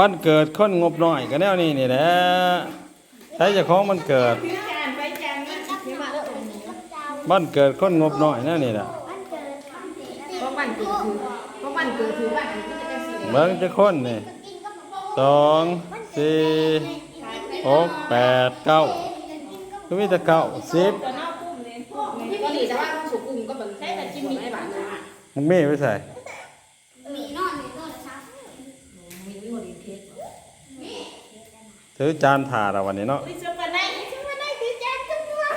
บ้านเกิดคนงบน้อยก็แนวนี้นี่แหละใช้เจ้าของมันเกิดจานไปจานนี้ที่มาแล้วองค์นี้บ้านเกิดคนงบน้อยแนวนี้แหละเพราะบ้านเกิดคือเพราะบ้านเกิดคือบ้านอันนี้ก็จะสีเบิ่งจะคนนี่สองสี่หกแปดเก้าก็มีแต่เก้าสิบตัวนอกกุ้มเลยที่ก็ดีแต่ว่าสุกุมก็แบบใช่แต่จิ้มมีไอ้บ้านนะมึงมีไปใส่ มีนอนมีนอนครับ มีวิวดีเทส ถือจานถาดเอาวันนี้เนาะดิฉันมาได้ดิฉันมาได้ดีใจจังเลย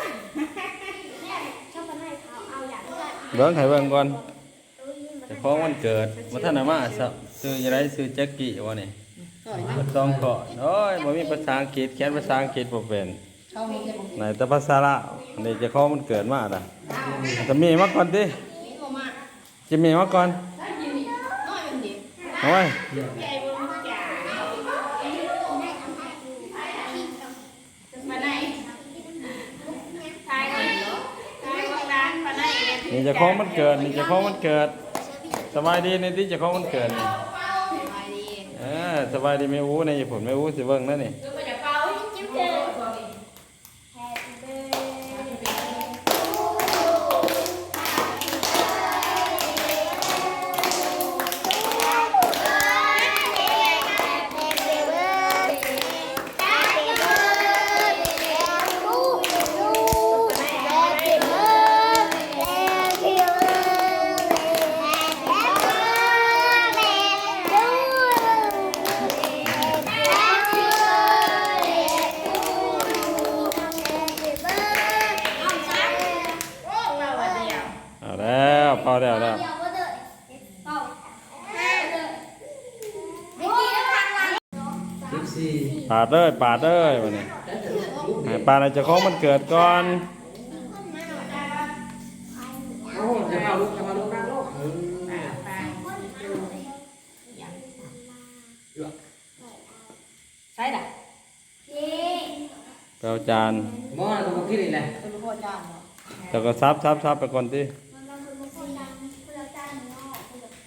เนี่ยชอบกันให้เขาเอาอย่างนี้เบิ่งให้เบิ่งก่อนเจ้าของมันเกิดมาท่านอามาซะซื้อยังไงซื้อแจ็คกี้วะนี่สวยนะมันต้องเกาะโอ้ยบ่มีภาษาอังกฤษเขียนภาษาอังกฤษบ่เป็นเขามีจะบอกไหนแต่ภาษาละอันนี้เจะของมันเกิดมาอะจะมีมาก่อนดินี่โทรมาจะมีมาก่อนได้ยินนี่น้อยมันดีโอ้ย ใหญ่บนจ่ามาไหนทายก่อนทายก่อนร้านมาไห นนี่เจะของมันเกิดนี่เจะของมันเกิด สบายดีในที่เจะของมันเกิดนี่สบายดีเออสบายดีไม่อู้ในญี่ปุ่นไม่อู้สิเบิ่งนั่นนี่คือมันจะเพอแล้วแล้วปาดเด้ยปาดเด้ยวันนี้ปาดให้เจะของมันเกิดก่อนโอ้จะมาลูกจานะลูกเออใช่ด่ะไปเอาจานมอนะตัวกินอีกเลยเป็นพ่อจ้างเหรอแล้วก็ซับซับซับไปก่อนที่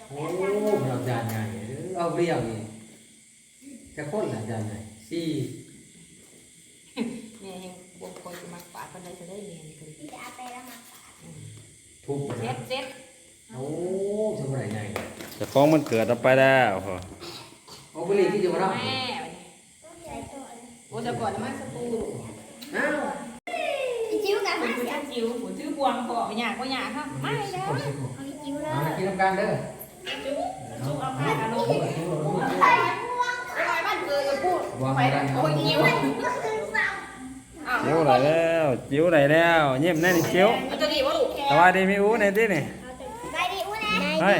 โอ้เราจานใหญ่ เอาเรียงนี่จะคนละจานใหญ่สี่แม่ยังบวกคนจะมาปาดคนใดจะได้เรียนคือทุบเซ็ตเซ็ตโอ้สมัยใหญ่เจะของมันเกิดเอาไปแล้วพอเอาไปเลยที่จะมารับแม่โอ้จะก่อนมาสตูอ้าวจิ้วกันเป็นผู้ชื่อจิ๋วผู้ชื่อบวงพอหยาก็หยาครับไม่แล้วเอาจิ้วเลยมากินน้ำกันเด้อ จุ๊บจุ๊บเอาผ้าอารมณ์ทุบทุบทุบไปบ้านเกิดพูดไปโอ้ยจิ๋วอ้าวจิ้วไหนแล้วจิ้วไหนแล้วเยี่ยมแน่นี่จิ้วมันจะดีว่าลูกสบายดีไม่อู้ในที่นี่ได้ดิอู้แน่เฮ้ย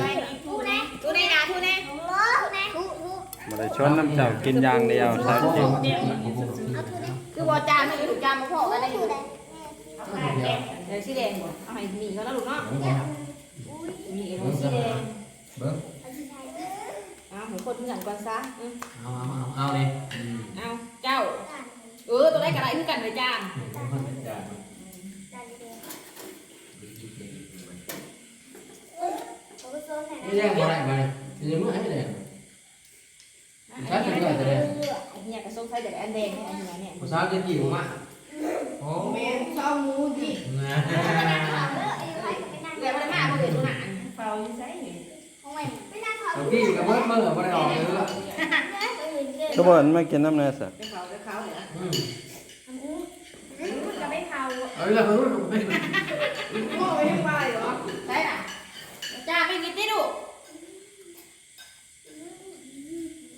อู้แน่ทุเน่นะทุเน่โอ้แน่อู้อู้มาได้ชนน้ำเจ้ากินอย่างเดียวสามจิ้วคือว่าจานไม่ถูกจานมาพอกันได้อยู่เดี๋ยวสีแดงบ่เอาให้หมีเขาแล้วลูกเนาะมีเอ็นสีแดง เบิ้งเอาเหมือนคนเหมือนกันซะเอาเอาเอาเอาเลยอืมเอาเจ้า เออตัวได้กระไรคือกันเลยจานจานผมก็โซนไหนไม่แย่งอะไรมาเลยจะมือให้เลยใช้เป็นก่อนจะเลยเนี่ยกระส้มใส่แต่อันแดงอันนี้เนี่ยภาษาจะกี่ผมอะโอ้แม่ชอบมูดิ นะ เรียกมันมากเลยตัวหนาเฝ้าใส่ เอากี้กับ เบิร์ดเมื่อไม่ได้ออกเลยอะก็บอกไม่กินน้ำเนื้อสัตว์ไปเฝ้าไปเขาเลยอืมจะไม่เฝ้าเอาละเพิ่งไม่โอ้ยไปเหรอใช่น่ะจ้าไม่กินดิลูก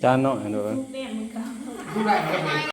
จานเนาะเห็นดูแม่มึงเขา ผู้ใด